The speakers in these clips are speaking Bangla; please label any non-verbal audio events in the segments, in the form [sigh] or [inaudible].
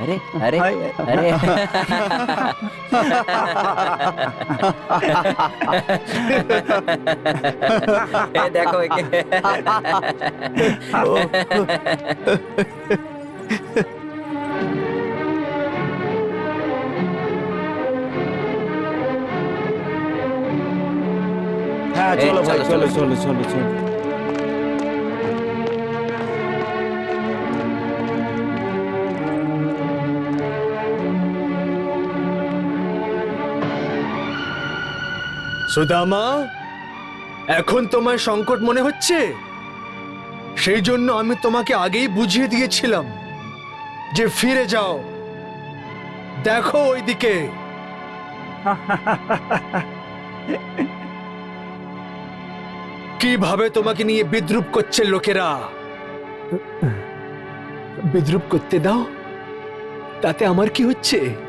अरे अरे अरे। [laughs] ये देखो एक। हाँ चलो चलो। चलो चलो चलो। সুদামা এখন তোমার সংকট মনে হচ্ছে? সেই জন্য আমি তোমাকে আগেই বুঝিয়ে দিয়েছিলাম যে ফিরে যাও। দেখো ওইদিকে। [laughs] কীভাবে তোমাকে নিয়ে বিদ্রুপ করছে লোকেরা? বিদ্রুপ করতে দাও? তাতে আমার কি হচ্ছে?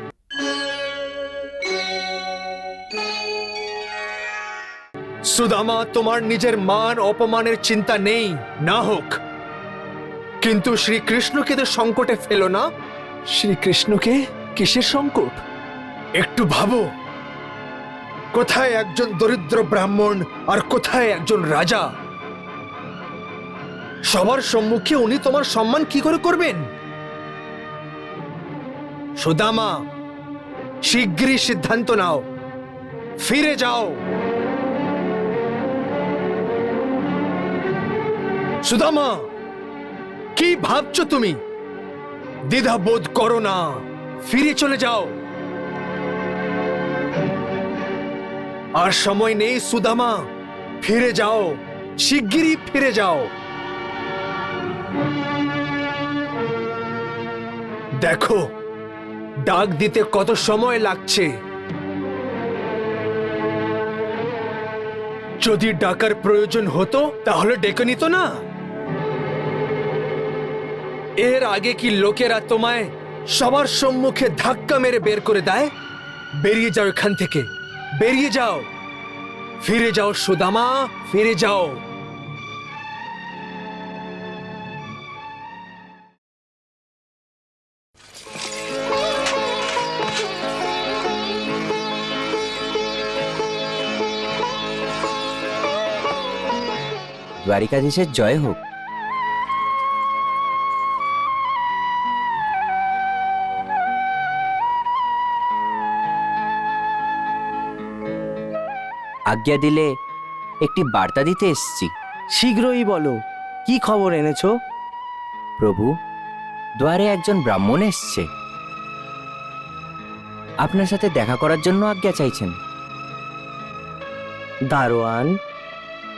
সুদামা, তোমার নিজের মান, অপমানের চিন্তা নেই, না হোক। কিন্তু শ্রীকৃষ্ণকে তো সংকটে ফেলো না? শ্রীকৃষ্ণকে কিসের সংকট? একটু ভাবো। কোথায় একজন দরিদ্র ব্রাহ্মণ আর কোথায় একজন রাজা? সবার সম্মুখে উনি তোমার সম্মান কি করে করবেন? সুদামা, শীঘ্রই সিদ্ধান্ত নাও। ফিরে যাও। সুদামা, কি ভাবছ তুমি? দ্বিধা বোধ করো না, ফিরে চলে যাও। আর সময় নেই সুদামা, ফিরে যাও, শিগগিরই ফিরে যাও। দেখো, ডাক দিতে কত সময় লাগছে। যদি ডাকার প্রয়োজন হতো, তাহলে ডেকে নিত না? এর আগে কি লোকেরা তোমায় সবার সম্মুখে ধাক্কা মেরে বের করে দেয়? বেরিয়ে যাও এখান থেকে। বেরিয়ে যাও। ফিরে যাও, সুদামা, ফিরে যাও। দ্বারিকাধীশের জয় হোক। আজ্ঞা দিলে একটি বার্তা দিতে এসছি। শীঘ্রই বলো কি খবর এনেছো? প্রভু দ্বারে একজন ব্রাহ্মণ এসছে। আপনার সাথে দেখা করার জন্য আজ্ঞা চাইছেন। দারোয়ান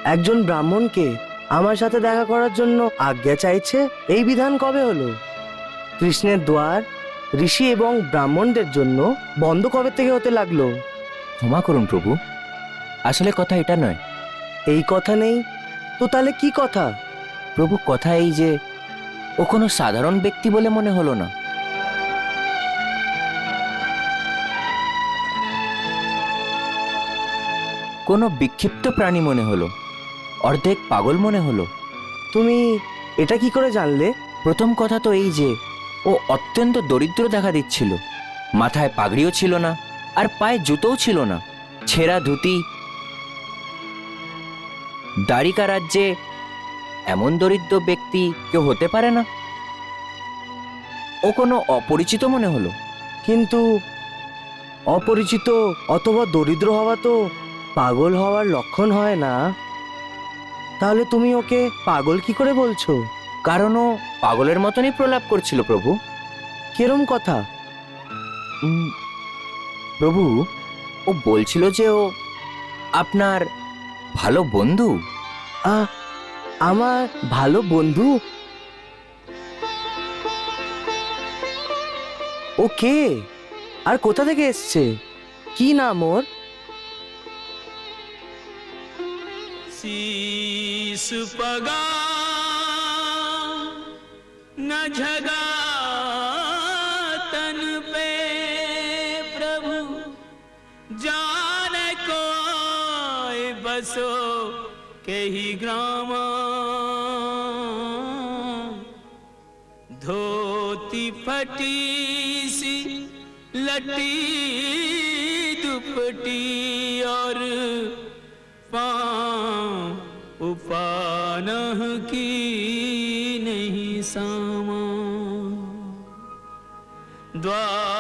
একজন ব্রাহ্মণকে আমার সাথে দেখা করার জন্য আজ্ঞা চাইছে এই বিধান কবে হলো? কৃষ্ণের দ্বার ঋষি এবং ব্রাহ্মণদের জন্য বন্ধ কবে থেকে হতে লাগল? ক্ষমা করুন প্রভু। আসলে কথা এটা নয়। এই কথা নেই? তো তাহলে কি কথা? প্রভু কথা এই যে ও কোনো সাধারণ ব্যক্তি বলে মনে হলো না। কোনো বিক্ষিপ্ত প্রাণী মনে হলো। অর্ধেক পাগল মনে হলো। তুমি এটা কি করে জানলে? প্রথম কথা তো এই যে ও অত্যন্ত দরিদ্র দেখা দিচ্ছিল। মাথায় পাগড়িও ছিল না আর পায়ে জুতোও ছিল না। ছেঁড়া ধুতি দ্বারিকা রাজ্যে এমন দরিদ্র ব্যক্তি কেউ হতে পারে না? ও কোনো অপরিচিত মনে হলো? কিন্তু অপরিচিত অথবা দরিদ্র হওয়া তো পাগল হওয়ার লক্ষণ হয় না। তাহলে তুমি ওকে পাগল কি করে বলছো? কারণ ও পাগলের মতনই প্রলাপ করছিল, প্রভু। কিরম কথা? প্রভু, ও বলছিল যে ও আপনার ভালো বন্ধু। আমার ভালো বন্ধু ও কে আর কোথা থেকে এসছে কি নাম ওর शीस पगा न झगा के ही ग्राम। धोती फटी लटी दुपटी और उपानह की नहीं सामा। द्वार